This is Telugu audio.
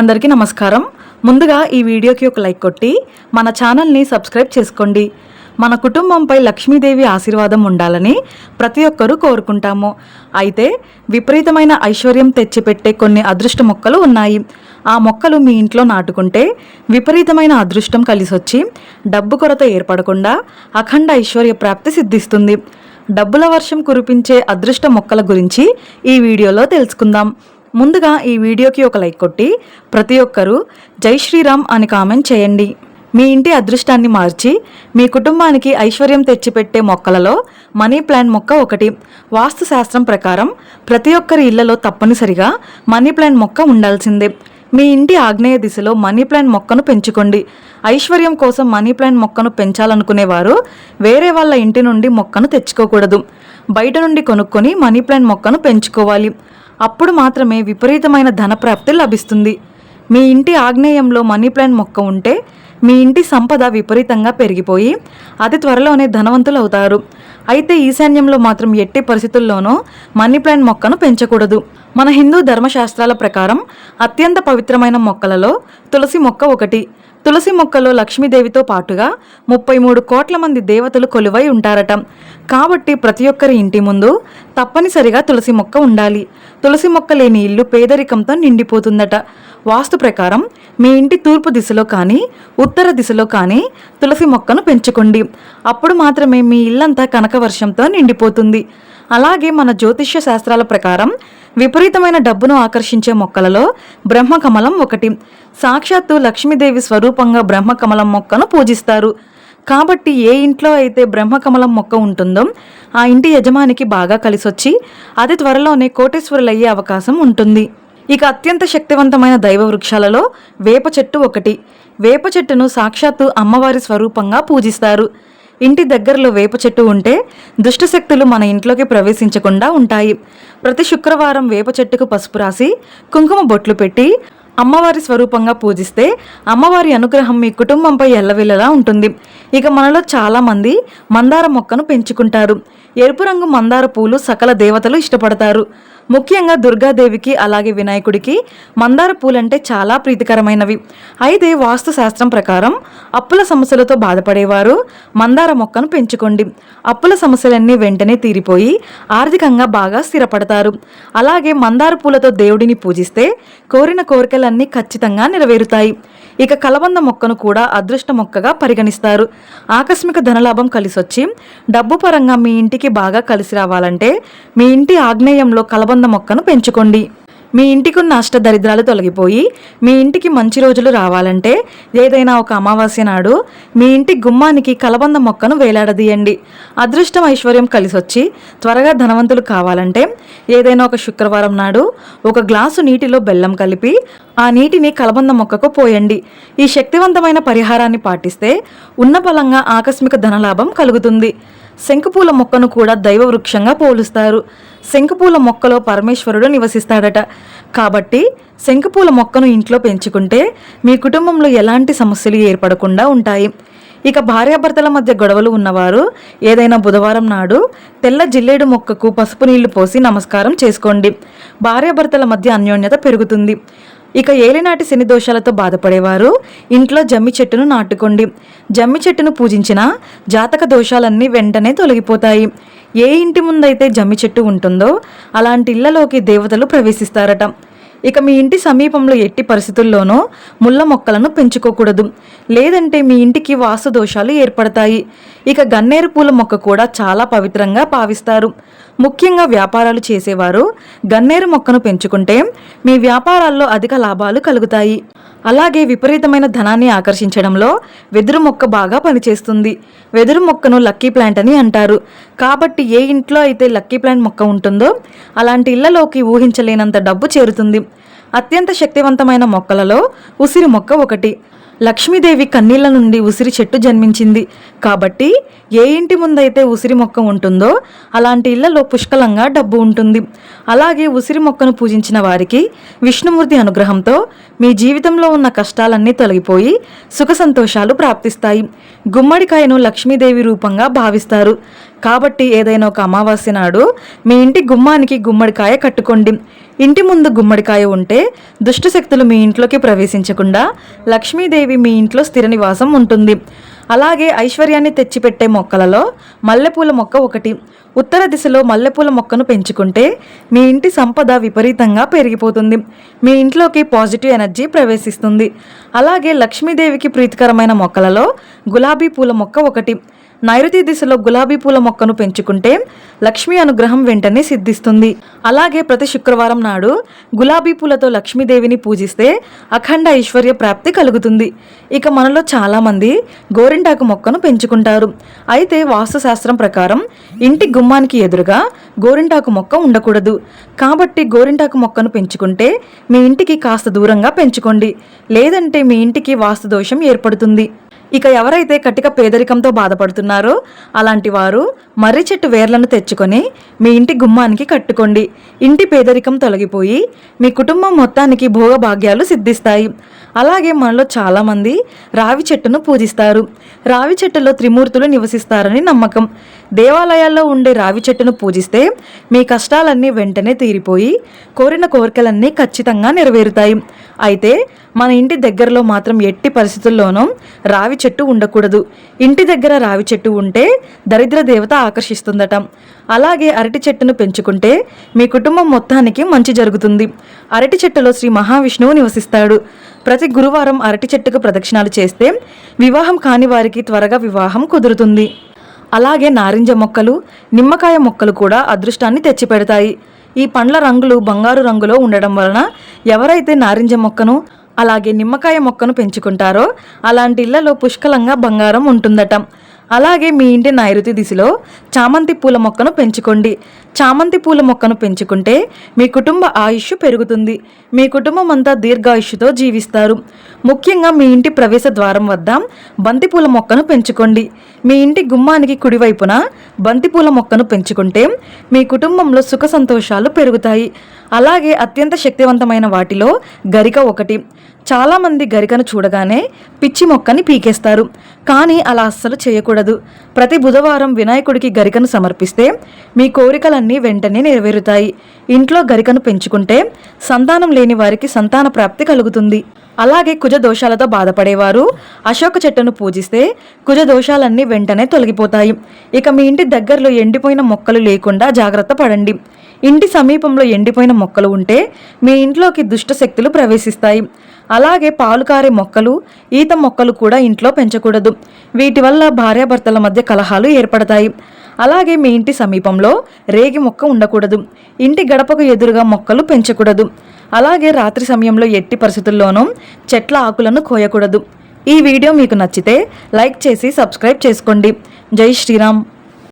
అందరికీ నమస్కారం. ముందుగా ఈ వీడియోకి ఒక లైక్ కొట్టి మన ఛానల్ని సబ్స్క్రైబ్ చేసుకోండి. మన కుటుంబంపై లక్ష్మీదేవి ఆశీర్వాదం ఉండాలని ప్రతి ఒక్కరూ కోరుకుంటాము. అయితే విపరీతమైన ఐశ్వర్యం తెచ్చిపెట్టే కొన్ని అదృష్ట మొక్కలు ఉన్నాయి. ఆ మొక్కలు మీ ఇంట్లో నాటుకుంటే విపరీతమైన అదృష్టం కలిసొచ్చి డబ్బు కొరత ఏర్పడకుండా అఖండ ఐశ్వర్య ప్రాప్తి సిద్ధిస్తుంది. డబ్బుల వర్షం కురిపించే అదృష్ట మొక్కల గురించి ఈ వీడియోలో తెలుసుకుందాం. ముందుగా ఈ వీడియోకి ఒక లైక్ కొట్టి ప్రతి ఒక్కరూ జై శ్రీరామ్ అని కామెంట్ చేయండి. మీ ఇంటి అదృష్టాన్ని మార్చి మీ కుటుంబానికి ఐశ్వర్యం తెచ్చిపెట్టే మొక్కలలో మనీ ప్లాంట్ మొక్క ఒకటి. వాస్తు శాస్త్రం ప్రకారం ప్రతి ఒక్కరి ఇళ్ళలో తప్పనిసరిగా మనీ ప్లాంట్ మొక్క ఉండాల్సిందే. మీ ఇంటి ఆగ్నేయ దిశలో మనీ ప్లాంట్ మొక్కను పెంచుకోండి. ఐశ్వర్యం కోసం మనీ ప్లాంట్ మొక్కను పెంచాలనుకునేవారు వేరే వాళ్ళ ఇంటి నుండి మొక్కను తెచ్చుకోకూడదు. బయట నుండి కొనుక్కొని మనీ ప్లాంట్ మొక్కను పెంచుకోవాలి. అప్పుడు మాత్రమే విపరీతమైన ధనప్రాప్తి లభిస్తుంది. మీ ఇంటి ఆగ్నేయంలో మనీ ప్లాంట్ మొక్క ఉంటే మీ ఇంటి సంపద విపరీతంగా పెరిగిపోయి అతి త్వరలోనే ధనవంతులు అవుతారు అయితే ఈశాన్యంలో మాత్రం ఎట్టి పరిస్థితుల్లోనూ మనీ ప్లాంట్ మొక్కను పెంచకూడదు. మన హిందూ ధర్మశాస్త్రాల ప్రకారం అత్యంత పవిత్రమైన మొక్కలలో తులసి మొక్క ఒకటి. తులసి మొక్కలో లక్ష్మీదేవితో పాటుగా ముప్పై మూడు కోట్ల మంది దేవతలు కొలువై ఉంటారట. కాబట్టి ప్రతి ఒక్కరి ఇంటి ముందు తప్పనిసరిగా తులసి మొక్క ఉండాలి. తులసి మొక్క లేని ఇల్లు పేదరికంతో నిండిపోతుందట. వాస్తు ప్రకారం మీ ఇంటి తూర్పు దిశలో కానీ ఉత్తర దిశలో కానీ తులసి మొక్కను పెంచుకోండి. అప్పుడు మాత్రమే మీ ఇల్లంతా కనకవర్షంతో నిండిపోతుంది. అలాగే మన జ్యోతిష్య శాస్త్రాల ప్రకారం విపరీతమైన డబ్బును ఆకర్షించే మొక్కలలో బ్రహ్మకమలం ఒకటి. సాక్షాత్తు లక్ష్మీదేవి స్వరూపంగా బ్రహ్మకమలం మొక్కను పూజిస్తారు. కాబట్టి ఏ ఇంట్లో అయితే బ్రహ్మకమలం మొక్క ఉంటుందో ఆ ఇంటి యజమానికి బాగా కలిసొచ్చి అది త్వరలోనే కోటేశ్వరులయ్యే అవకాశం ఉంటుంది. ఇక అత్యంత శక్తివంతమైన దైవ వృక్షాలలో వేప చెట్టు ఒకటి. వేప చెట్టును సాక్షాత్తు అమ్మవారి స్వరూపంగా పూజిస్తారు. ఇంటి దగ్గరలో వేప చెట్టు ఉంటే దుష్టశక్తులు మన ఇంట్లోకి ప్రవేశించకుండా ఉంటాయి. ప్రతి శుక్రవారం వేప చెట్టుకు పసుపు రాసి కుంకుమ బొట్లు పెట్టి అమ్మవారి స్వరూపంగా పూజిస్తే అమ్మవారి అనుగ్రహం మీ కుటుంబంపై ఎల్లవేళలా ఉంటుంది. ఇక మనలో చాలామంది మందార మొక్కను పెంచుకుంటారు. ఎరుపు రంగు మందార పూలు సకల దేవతలు ఇష్టపడతారు. ముఖ్యంగా దుర్గాదేవికి అలాగే వినాయకుడికి మందార పూలంటే చాలా ప్రీతికరమైనవి. అయితే వాస్తు శాస్త్రం ప్రకారం అప్పుల సమస్యలతో బాధపడేవారు మందార మొక్కను పెంచుకోండి. అప్పుల సమస్యలన్నీ వెంటనే తీరిపోయి ఆర్థికంగా బాగా స్థిరపడతారు. అలాగే మందార పూలతో దేవుడిని పూజిస్తే కోరిన కోరికలన్నీ ఖచ్చితంగా నెరవేరుతాయి. ఇక కలబంద మొక్కను కూడా అదృష్ట మొక్కగా పరిగణిస్తారు. ఆకస్మిక ధనలాభం కలిసొచ్చి డబ్బు పరంగా మీ ఇంటికి బాగా కలిసి రావాలంటే మీ ఇంటి ఆగ్నేయంలో కలబంద మొక్కను పెంచుకోండి. మీ ఇంటికున్న అష్ట దరిద్రాలు తొలగిపోయి మీ ఇంటికి మంచి రోజులు రావాలంటే ఏదైనా ఒక అమావాస్య నాడు మీ ఇంటి గుమ్మానికి కలబంద మొక్కను వేలాడదీయండి. అదృష్టం ఐశ్వర్యం కలిసొచ్చి త్వరగా ధనవంతులు కావాలంటే ఏదైనా ఒక శుక్రవారం నాడు ఒక గ్లాసు నీటిలో బెల్లం కలిపి ఆ నీటిని కలబంద మొక్కకు పోయండి. ఈ శక్తివంతమైన పరిహారాన్ని పాటిస్తే ఉన్న బలంగా ఆకస్మిక ధనలాభం కలుగుతుంది. శంకుపూల మొక్కను కూడా దైవ వృక్షంగా పోలుస్తారు. శంకుపూల మొక్కలో పరమేశ్వరుడు నివసిస్తాడట. కాబట్టి శంకుపూల మొక్కను ఇంట్లో పెంచుకుంటే మీ కుటుంబంలో ఎలాంటి సమస్యలు ఏర్పడకుండా ఉంటాయి. ఇక భార్యాభర్తల మధ్య గొడవలు ఉన్నవారు ఏదైనా బుధవారం నాడు తెల్ల జిల్లేడు మొక్కకు పసుపు నీళ్ళు పోసి నమస్కారం చేసుకోండి. భార్యాభర్తల మధ్య అన్యోన్యత పెరుగుతుంది. ఇక ఏలినాటి శని దోషాలతో బాధపడేవారు ఇంట్లో జమ్మి చెట్టును నాటుకోండి. జమ్మి చెట్టును పూజించిన జాతక దోషాలన్నీ వెంటనే తొలగిపోతాయి. ఏ ఇంటి ముందైతే జమ్మి చెట్టు ఉంటుందో అలాంటి ఇళ్ళలోకి దేవతలు ప్రవేశిస్తారట. ఇక మీ ఇంటి సమీపంలో ఎట్టి పరిస్థితుల్లోనూ ముళ్ళ మొక్కలను పెంచుకోకూడదు. లేదంటే మీ ఇంటికి వాస్తు దోషాలు ఏర్పడతాయి. ఇక గన్నేరు పూల మొక్క కూడా చాలా పవిత్రంగా భావిస్తారు ముఖ్యంగా వ్యాపారాలు చేసేవారు. గన్నేరు మొక్కను పెంచుకుంటే మీ వ్యాపారాల్లో అధిక లాభాలు కలుగుతాయి. అలాగే విపరీతమైన ధనాన్ని ఆకర్షించడంలో వెదురు మొక్క బాగా పనిచేస్తుంది. వెదురు మొక్కను లక్కీ ప్లాంట్ అని అంటారు. కాబట్టి ఏ ఇంట్లో అయితే లక్కీ ప్లాంట్ మొక్క ఉంటుందో అలాంటి ఇళ్ళలోకి ఊహించలేనంత డబ్బు చేరుతుంది. అత్యంత శక్తివంతమైన మొక్కలలో ఉసిరి మొక్క ఒకటి. లక్ష్మీదేవి కన్నీళ్ళ నుండి ఉసిరి చెట్టు జన్మించింది. కాబట్టి ఏ ఇంటి ముందైతే ఉసిరి మొక్క ఉంటుందో అలాంటి ఇళ్ళలో పుష్కలంగా డబ్బు ఉంటుంది. అలాగే ఉసిరి మొక్కను పూజించిన వారికి విష్ణుమూర్తి అనుగ్రహంతో మీ జీవితంలో ఉన్న కష్టాలన్నీ తొలగిపోయి సుఖ సంతోషాలు ప్రాప్తిస్తాయి. గుమ్మడికాయను లక్ష్మీదేవి రూపంగా భావిస్తారు. కాబట్టి ఏదైనా ఒక అమావాస్య నాడు మీ ఇంటి గుమ్మానికి గుమ్మడికాయ కట్టుకోండి. ఇంటి ముందు గుమ్మడికాయ ఉంటే దుష్ట శక్తులు మీ ఇంట్లోకి ప్రవేశించకుండా లక్ష్మీదేవి మీ ఇంట్లో స్థిర నివాసం ఉంటుంది. అలాగే ఐశ్వర్యాన్ని తెచ్చిపెట్టే మొక్కలలో మల్లెపూల మొక్క ఒకటి. ఉత్తర దిశలో మల్లెపూల మొక్కను పెంచుకుంటే మీ ఇంటి సంపద విపరీతంగా పెరిగిపోతుంది. మీ ఇంట్లోకి పాజిటివ్ ఎనర్జీ ప్రవేశిస్తుంది. అలాగే లక్ష్మీదేవికి ప్రీతికరమైన మొక్కలలో గులాబీ పూల మొక్క ఒకటి. నైరుతి దిశలో గులాబీ పూల మొక్కను పెంచుకుంటే లక్ష్మీ అనుగ్రహం వెంటనే సిద్ధిస్తుంది. అలాగే ప్రతి శుక్రవారం నాడు గులాబీ పూలతో లక్ష్మీదేవిని పూజిస్తే అఖండ ఐశ్వర్య ప్రాప్తి కలుగుతుంది. ఇక మనలో చాలామంది గోరింటాకు మొక్కను పెంచుకుంటారు. అయితే వాస్తుశాస్త్రం ప్రకారం ఇంటి గుమ్మానికి ఎదురుగా గోరింటాకు మొక్క ఉండకూడదు. కాబట్టి గోరింటాకు మొక్కను పెంచుకుంటే మీ ఇంటికి కాస్త దూరంగా పెంచుకోండి. లేదంటే మీ ఇంటికి వాస్తు దోషం ఏర్పడుతుంది. ఇక ఎవరైతే కటిక పేదరికంతో బాధపడుతున్నారో అలాంటి వారు మర్రి చెట్టు వేర్లను తెచ్చుకొని మీ ఇంటి గుమ్మానికి కట్టుకోండి. ఇంటి పేదరికం తొలగిపోయి మీ కుటుంబం మొత్తానికి భోగభాగ్యాలు సిద్ధిస్తాయి. అలాగే మనలో చాలామంది రావి చెట్టును పూజిస్తారు. రావి చెట్టులో త్రిమూర్తులు నివసిస్తారని నమ్మకం. దేవాలయాల్లో ఉండే రావి చెట్టును పూజిస్తే మీ కష్టాలన్నీ వెంటనే తీరిపోయి కోరిన కోరికలన్నీ ఖచ్చితంగా నెరవేరుతాయి. అయితే మన ఇంటి దగ్గరలో మాత్రం ఎట్టి పరిస్థితుల్లోనూ రావి చెట్టు ఉండకూడదు. ఇంటి దగ్గర రావి చెట్టు ఉంటే దరిద్ర దేవత ఆకర్షిస్తుందట. అలాగే అరటి చెట్టును పెంచుకుంటే మీ కుటుంబం మొత్తానికి మంచి జరుగుతుంది. అరటి చెట్టులో శ్రీ మహావిష్ణువు నివసిస్తాడు. ప్రతి గురువారం అరటి చెట్టుకు ప్రదక్షిణాలు చేస్తే వివాహం కాని వారికి త్వరగా వివాహం కుదురుతుంది. అలాగే నారింజ మొక్కలు నిమ్మకాయ మొక్కలు కూడా అదృష్టాన్ని తెచ్చిపెడతాయి. ఈ పండ్ల రంగులు బంగారు రంగులో ఉండడం వలన ఎవరైతే నారింజ మొక్కను అలాగే నిమ్మకాయ మొక్కను పెంచుకుంటారో? అలాంటి ఇళ్ళలో పుష్కలంగా బంగారం ఉంటుందట. అలాగే మీ ఇంటి నైరుతి దిశలో చామంతి పూల మొక్కను పెంచుకోండి. చామంతి పూల మొక్కను పెంచుకుంటే మీ కుటుంబ ఆయుష్ పెరుగుతుంది. మీ కుటుంబం అంతా దీర్ఘాయుష్తో జీవిస్తారు. ముఖ్యంగా మీ ఇంటి ప్రవేశ ద్వారం వద్ద బంతిపూల మొక్కను పెంచుకోండి. మీ ఇంటి గుమ్మానికి కుడివైపున బంతిపూల మొక్కను పెంచుకుంటే మీ కుటుంబంలో సుఖ సంతోషాలు పెరుగుతాయి. అలాగే అత్యంత శక్తివంతమైన వాటిలో గరిక ఒకటి. చాలామంది గరికను చూడగానే పిచ్చి మొక్కని పీకేస్తారు. కానీ అలా అస్సలు చేయకూడదు. ప్రతి బుధవారం వినాయకుడికి గరికను సమర్పిస్తే మీ కోరికలన్నీ వెంటనే నెరవేరుతాయి. ఇంట్లో గరికను పెంచుకుంటే సంతానం లేని వారికి సంతాన ప్రాప్తి కలుగుతుంది. అలాగే కుజ దోషాలతో బాధపడేవారు అశోక చెట్టును పూజిస్తే కుజ దోషాలన్నీ వెంటనే తొలగిపోతాయి. ఇక మీ ఇంటి దగ్గరలో ఎండిపోయిన మొక్కలు లేకుండా జాగ్రత్త పడండి. ఇంటి సమీపంలో ఎండిపోయిన మొక్కలు ఉంటే మీ ఇంట్లోకి దుష్ట శక్తులు ప్రవేశిస్తాయి. అలాగే పాలు కారే మొక్కలు ఈత మొక్కలు కూడా ఇంట్లో పెంచకూడదు. వీటి వల్ల భార్యాభర్తల మధ్య కలహాలు ఏర్పడతాయి. అలాగే మీ ఇంటి సమీపంలో రేగి మొక్క ఉండకూడదు. ఇంటి గడపకు ఎదురుగా మొక్కలు పెంచకూడదు. అలాగే రాత్రి సమయంలో ఎట్టి పరిస్థితుల్లోనూ చెట్ల ఆకులను కోయకూడదు. ఈ వీడియో మీకు నచ్చితే లైక్ చేసి సబ్స్క్రైబ్ చేసుకోండి. జై శ్రీరామ్.